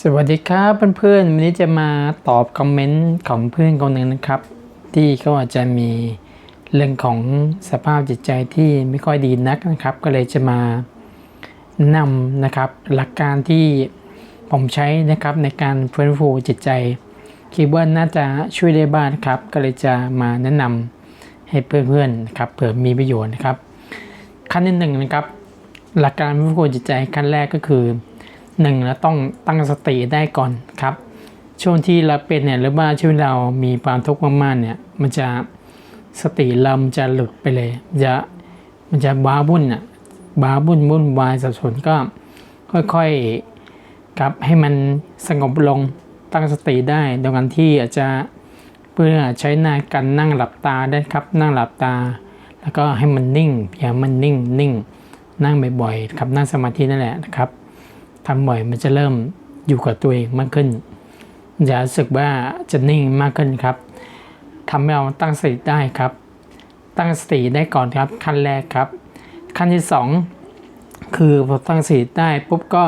สวัสดีครับเพื่อนๆวันนี้จะมาตอบคอมเมนต์ของเพื่อนคนหนึ่งนะครับ ที่เขาอาจจะมีเรื่องของสภาพจิตใจที่ไม่ค่อยดีนักนะครับ ก็เลยจะมาแนะนำนะครับ หลักการที่ผมใช้นะครับในการฟื้นฟูจิตใจคิดว่าน่าจะช่วยได้บ้างครับ ก็เลยจะมาแนะนำให้เพื่อนๆนะครับเผื่อมีประโยชน์นะครับ ขั้นที่หนึ่งนะครับ หลักการฟื้นฟูจิตใจขั้นแรกก็คือ หนึ่งเราต้องตั้งสติได้ก่อนครับ ช่วงที่เราเป็นเนี่ยหรือว่าช่วงเรามีความทุกข์มากๆเนี่ยมันจะสติเรามันจะหลุดไปเลยจะมันจะบ้าบุ่นอะบ้าบุ่นวุ่นวายสับสนก็ค่อยๆครับให้มันสงบลงตั้งสติได้โดยการที่อาจจะเพื่อใช้นาการนั่งหลับตาได้ครับ นั่งหลับตา แล้วก็ให้มันนิ่งอย่ามันนิ่งนิ่งนั่งบ่อยๆครับนั่งสมาธินั่นแหละนะครับ ทำบ่อยมันจะเริ่มอยู่กับตัวเองมากขึ้นจะรู้สึกว่าจะนิ่งมากขึ้นครับทำให้เราตั้งสติได้ครับ ตั้งสติได้ก่อนครับขั้นแรกครับ ขั้นที่สองคือพอตั้งสติได้ปุ๊บก็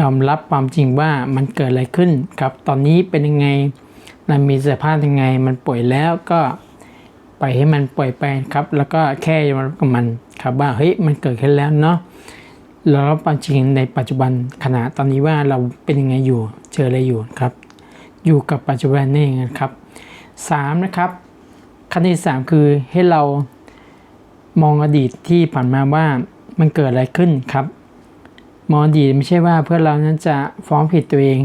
ยอมรับความจริงว่ามันเกิดอะไรขึ้นครับ ตอนนี้เป็นยังไงมันมีสภาพยังไง มันป่วยแล้วก็ปล่อยให้มันป่วยไปครับ แล้วก็แค่ยอมรับกับมันครับว่าเฮ้ยมันเกิดขึ้นแล้วเนาะ แล้วความจริงในปัจจุบันขณะตอนนี้ว่าเราเป็นยังไงอยู่เจออะไรอยู่ครับ อยู่กับปัจจุบันนี่เองครับสามนะครับขั้นที่สามคือให้เรามองอดีตที่ผ่านมาว่ามันเกิดอะไรขึ้นครับ มองอดีตไม่ใช่ว่าเพื่อเรานั้นจะฟ้องผิดตัวเอง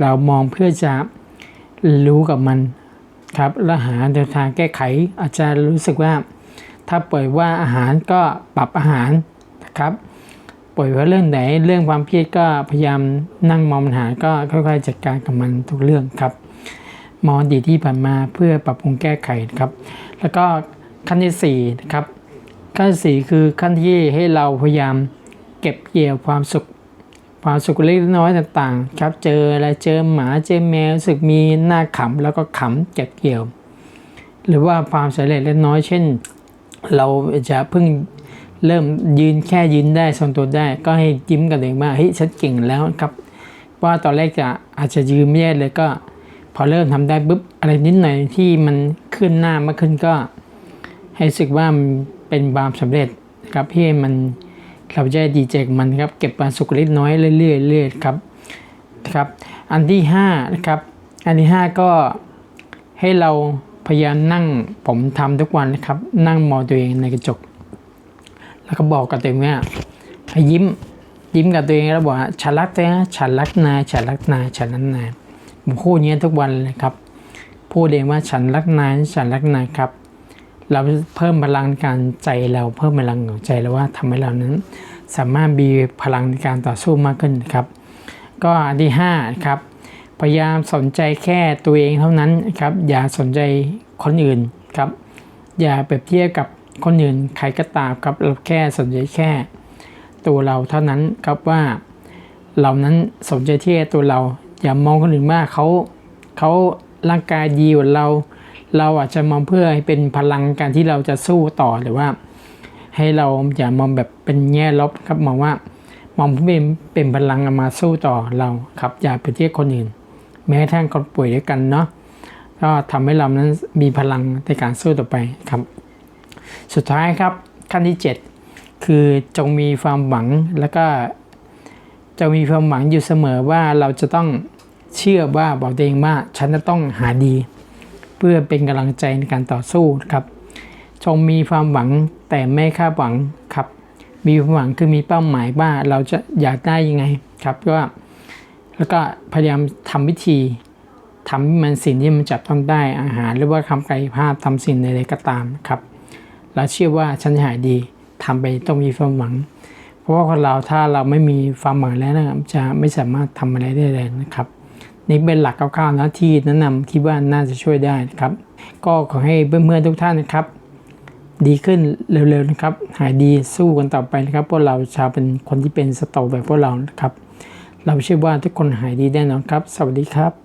เรามองเพื่อจะรู้กับมันครับแล้วหาแนวทางแก้ไขอาจจะรู้สึกว่า ถ้าปล่อยว่าอาหารก็ปรับอาหารนะครับ ปล่อยว่าเรื่องไหนเรื่องความเครียดก็พยายามนั่งมองปัญหาก็ค่อยๆ จัดการกับมันทุกเรื่องครับ มองดีที่ผ่านมาเพื่อปรับปรุงแก้ไขครับ แล้วก็ขั้นที่สี่นะครับขั้นที่สี่คือขั้นที่ให้เราพยายามเก็บเกี่ยวความสุขความสุขเล็กน้อยต่างๆ ครับเจออะไรเจอหมาเจอแมวรู้สึกมีหน้าขำแล้วก็ขำเก็บเกี่ยว หรือว่าความสำเร็จเล็กน้อยเช่น เราจะเพิ่ง เริ่มยืนแค่ยืนได้ทรงตัวได้ ก็ให้ยิ้มกับเองว่าเฮ้ยฉันเก่งแล้วครับ ว่าตอนแรกจะอาจจะยืนไม่ได้เลยก็ พอเริ่มทำได้ปุ๊บอะไรนิดหน่อยที่มันขึ้นหน้ามากขึ้นก็ ให้รู้สึกว่ามันเป็นความสำเร็จครับที่มันเราจะดีใจกมันครับเก็บความสุขเล็กน้อยเรื่อยๆเรื่อยๆครับครับ อันที่ห้านะครับอันที่ห้าก็ให้เราพยายามนั่งผมทำทุกวันนะครับ นั่งมองตัวเองในกระจก แล้วก็บอกกับตัวเองว่าให้ยิ้มยิ้มกับตัวเองแล้วบอกฉันรักเธอนะฉันรักนายฉันรักนายฉันรักนายผมพูดอย่างนี้ทุกวันเลยครับ พูดเองว่าฉันรักนายฉันรักนายครับ เราเพิ่มพลังการใจเราเพิ่มพลังของใจเราว่าทำให้เรานั้น สามารถมีพลังในการต่อสู้มากขึ้นครับ ก็อันที่ห้าครับพยายามสนใจแค่ตัวเองเท่านั้นครับ อย่าสนใจคนอื่นครับ อย่าเปรียบเทียบกับ คนอื่นใครก็ตามครับเราแค่สนใจแค่ ตัวเราเท่านั้นครับว่าเรานั้นสนใจที่ตัวเรา อย่ามองคนอื่นว่าเขาเขาร่างกายดีกว่าเรา เราอาจจะมองเพื่อให้เป็นพลังการที่เราจะสู้ต่อหรือว่า ให้เราอย่ามองแบบเป็นแง่ลบครับมองว่ามองเพื่อเป็นเป็นพลังมาสู้ต่อเราครับ อย่าไปเทียบคนอื่น แม้กระทั่งคนป่วยด้วยกันเนาะก็ทำให้เรานั้นมีพลังในการสู้ต่อไปครับ สุดท้ายครับขั้นที่ 7 คือจงมีความหวังแล้วก็จะมีความหวังอยู่เสมอว่าเราจะต้องเชื่อว่าบอกตัวเองว่าฉันจะต้องหาดี เพื่อเป็นกำลังใจในการต่อสู้ครับจงมีความหวังแต่ไม่คาดหวังครับ มีความหวังคือมีเป้าหมายว่าเราจะอยากได้ยังไงครับก็แล้วก็พยายามทำวิธีทำมันสิ่งที่มันจับต้องได้อาหาร หรือว่าทำกายภาพทำสิ่งใดๆก็ตามครับ เราเชื่อว่าฉันจะหายดีทำไปต้องมีความหวัง เพราะว่าคนเราถ้าเราไม่มีความหวังแล้วนะครับจะไม่สามารถทำอะไรได้เลยนะครับ นี่เป็นหลักคร่าวๆนะที่แนะนำคิดว่าน่าจะช่วยได้นะครับ ก็ขอให้เพื่อนๆทุกท่านนะครับ ดีขึ้นเร็วๆนะครับ หายดีสู้กันต่อไปนะครับพวกเราชาวเป็นคนที่เป็นสโตรกแบบพวกเรานะครับ เราเชื่อว่าทุกคนหายดีแน่นอนครับ สวัสดีครับ